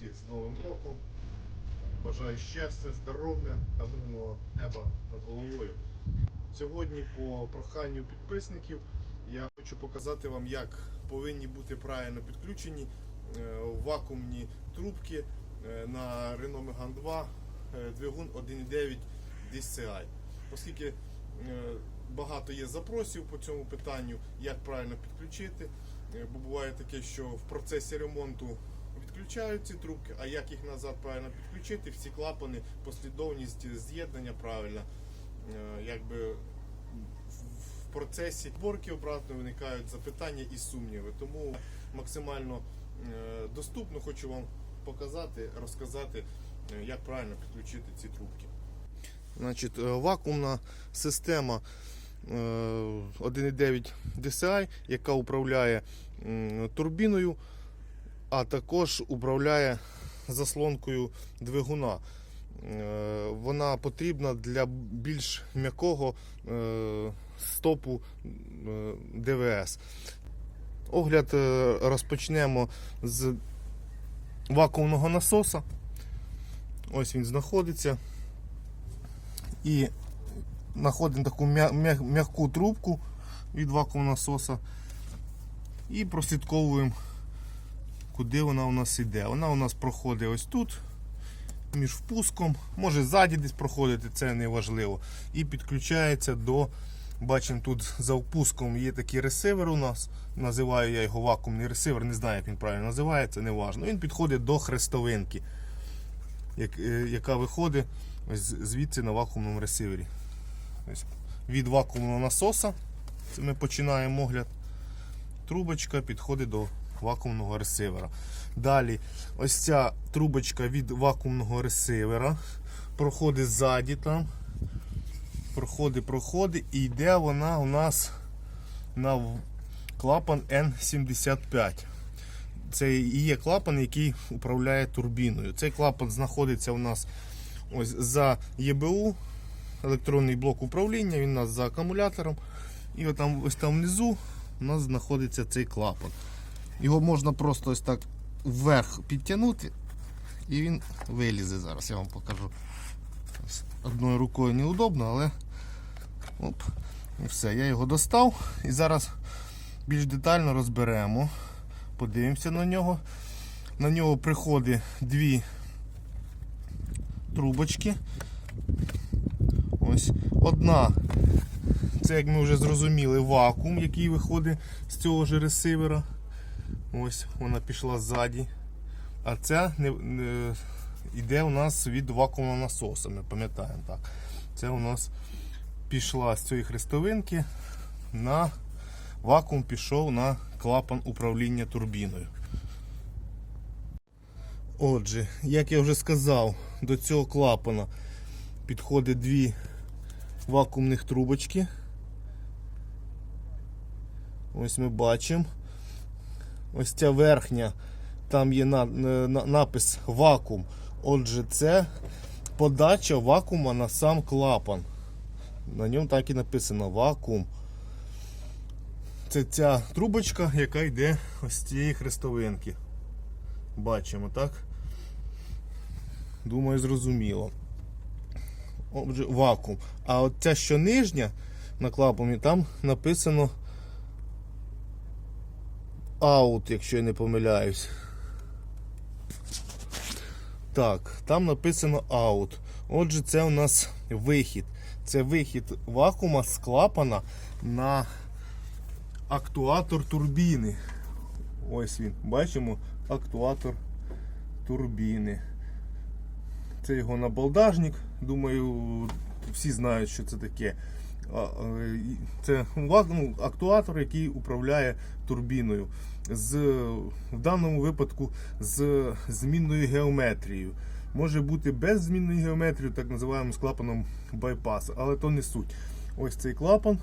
всіх з Новим роком. Бажаю щастя, здоров'я та мирного неба над головою. Сьогодні по проханню підписників я хочу показати вам, як повинні бути правильно підключені е, вакуумні трубки е, на Renault Megane 2 е, двигун 1.9 DCI. Оскільки багато є запросів по цьому питанню, як правильно підключити. Бо буває таке, що в процесі ремонту відключають ці трубки, а як їх назад правильно підключити, всі клапани, послідовність з'єднання правильно, е, якби в- процесі зборки обратно виникають запитання і сумніви. Тому максимально е, доступно хочу вам показати, розказати, е, як правильно підключити ці трубки. Значить, вакуумна система е, 1.9 DCI, яка управляє турбіною, а також управляє заслонкою двигуна. Е, Вона потрібна для більш м'якого е, стопу е, ДВС. Огляд розпочнемо з вакуумного насоса. Ось він знаходиться. І знаходимо таку м'я- м'я- м'яку трубку від вакуумного насоса і прослідковуємо, куди вона у нас йде. Вона у нас проходить ось тут, між впуском, може ззаді десь проходити, це не важливо. І підключається до, бачимо, тут за впуском є такий ресивер у нас. Називаю я його вакуумний ресивер, не знаю, як він правильно називається, не важливо. Він підходить до хрестовинки, е, яка виходить ось звідси на вакуумному ресивері. Ось від вакуумного насоса, це ми починаємо огляд. Трубочка підходить до вакуумного ресивера. Далі, ось ця трубочка від вакуумного ресивера проходить ззаді там. Проходить, проходить і йде вона у нас на клапан N75. Це і є клапан, який управляє турбіною. Цей клапан знаходиться у нас ось за ЄБУ, електронний блок управління, він у нас за акумулятором. І там, ось там внизу у нас знаходиться цей клапан. Його можна просто ось так вверх підтягнути, і він вилізе зараз. Я вам покажу. Одною рукою неудобно, але оп, і все. Я його достав і зараз більш детально розберемо. Подивимося на нього. На нього приходить дві трубочки. Ось одна. Це, як ми вже зрозуміли, вакуум, який виходить з цього ж ресивера. Ось вона пішла ззаді. А ця не, не, йде у нас від вакуумного насоса, ми пам'ятаємо так. Це у нас пішла з цієї хрестовинки на вакуум пішов на клапан управління турбіною. Отже, як я вже сказав, до цього клапана підходить дві вакуумних трубочки. Ось ми бачимо. Ось ця верхня, там є на, напис вакуум. Отже, це подача вакуума на сам клапан. На ньому так і написано вакуум. Це ця трубочка, яка йде ось цієї хрестовинки. Бачимо, так? Думаю, зрозуміло. Отже, вакуум. А от ця, що нижня на клапані, там написано out, якщо я не помиляюсь. Так, там написано out. Отже, це у нас вихід. Це вихід вакуума з клапана на актуатор турбіни. Ось він. Бачимо актуатор турбіни. Це його набалдажник. Думаю, всі знають, що це таке. Е, Це ну, актуатор, який управляє турбіною. З, в даному випадку з змінною геометрією. Може бути без змінної геометрії, так називаємо з клапаном байпас, але то не суть. Ось цей клапан,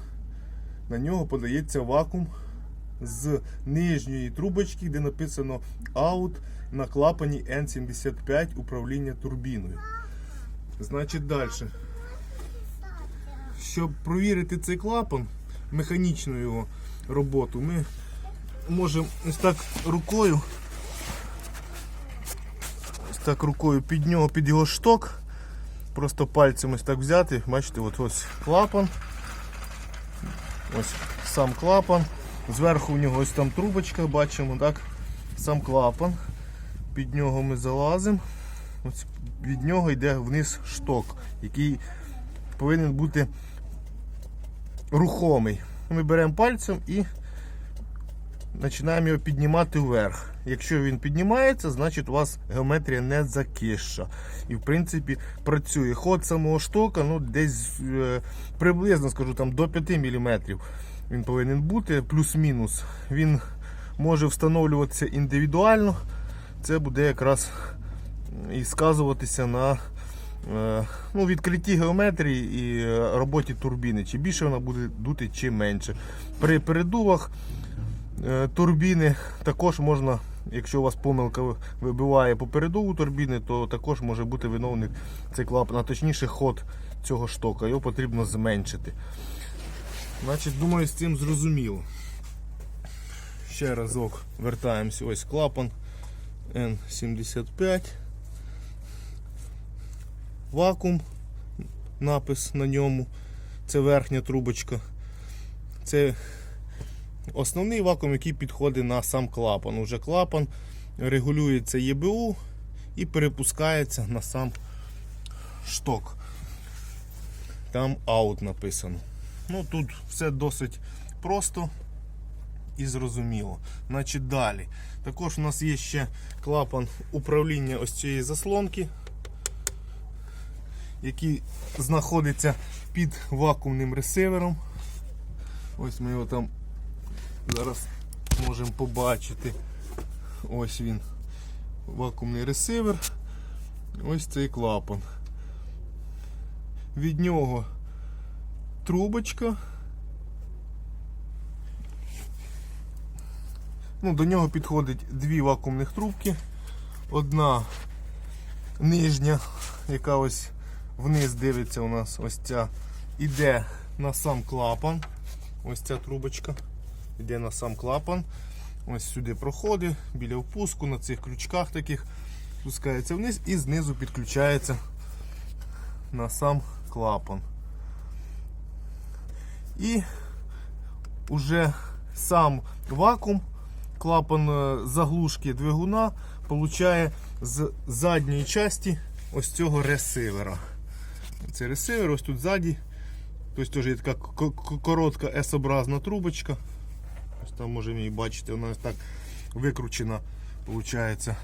на нього подається вакуум з нижньої трубочки, де написано out на клапані N75 управління турбіною. Значить, далі. Щоб провірити цей клапан, механічну його роботу, ми можемо ось так рукою так рукою під нього, під його шток. Просто пальцем ось так взяти. Бачите, от ось клапан. Ось сам клапан. Зверху у нього ось там трубочка, бачимо, так? Сам клапан. Під нього ми залазимо. Ось від нього йде вниз шток, який повинен бути рухомий. Ми беремо пальцем і починаємо його піднімати вверх. Якщо він піднімається, значить у вас геометрія не закища. І в принципі працює. Ход самого штока ну, десь е, приблизно скажу, там, до 5 мм він повинен бути, плюс-мінус. Він може встановлюватися індивідуально. Це буде якраз і сказуватися на ну, відкритті геометрії і е, роботі турбіни. Чи більше вона буде дути, чи менше. При передувах е, турбіни також можна, якщо у вас помилка вибиває по передову турбіни, то також може бути виновник цей клапан, а точніше ход цього штока. Його потрібно зменшити. Значить, думаю, з цим зрозуміло. Ще разок вертаємося. Ось клапан N75. Вакуум, напис на ньому. Це верхня трубочка. Це основний вакуум, який підходить на сам клапан. Уже клапан регулюється ЄБУ і перепускається на сам шток. Там аут написано. Ну тут все досить просто і зрозуміло. Значить далі. Також у нас є ще клапан управління ось цієї заслонки, який знаходиться під вакуумним ресивером. Ось ми його там зараз можемо побачити. Ось він. Вакуумний ресивер. Ось цей клапан. Від нього трубочка. Ну, До нього підходить дві вакуумних трубки. Одна нижня, яка ось вниз дивиться у нас ось ця, іде на сам клапан. Ось ця трубочка. Йде на сам клапан. Ось сюди проходить, біля впуску, на цих крючках таких спускається вниз і знизу підключається на сам клапан. І уже сам вакуум, клапан е, заглушки двигуна получає з задньої частини ось цього ресивера. Це ресивер, ось тут ззаді. Тобто теж є така коротка S-образна трубочка. Ось там можемо її бачити, вона ось так викручена. Получається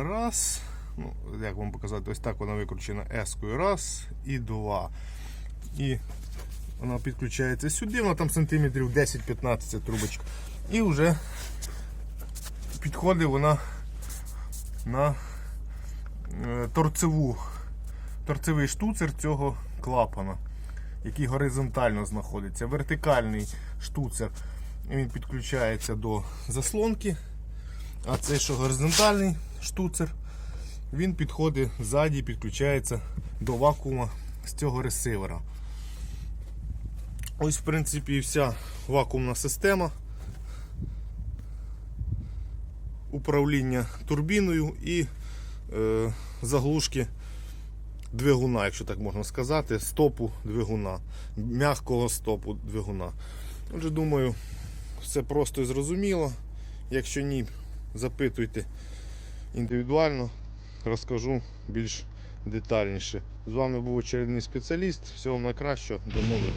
раз. Ну, як вам показати, ось так вона викручена S-кою. Раз і два. І вона підключається сюди, вона там сантиметрів 10-15 ця трубочка. І вже підходить вона на е, торцеву, торцевий штуцер цього клапана, який горизонтально знаходиться. Вертикальний штуцер він підключається до заслонки, а цей, що горизонтальний штуцер, він підходить ззаді і підключається до вакуума з цього ресивера. Ось, в принципі, вся вакуумна система управління турбіною і е, заглушки двигуна, якщо так можна сказати, стопу двигуна, м'якого стопу двигуна. Отже, думаю, все просто і зрозуміло. Якщо ні, запитуйте індивідуально, розкажу більш детальніше. З вами був очередний спеціаліст. Всього найкращого, до нових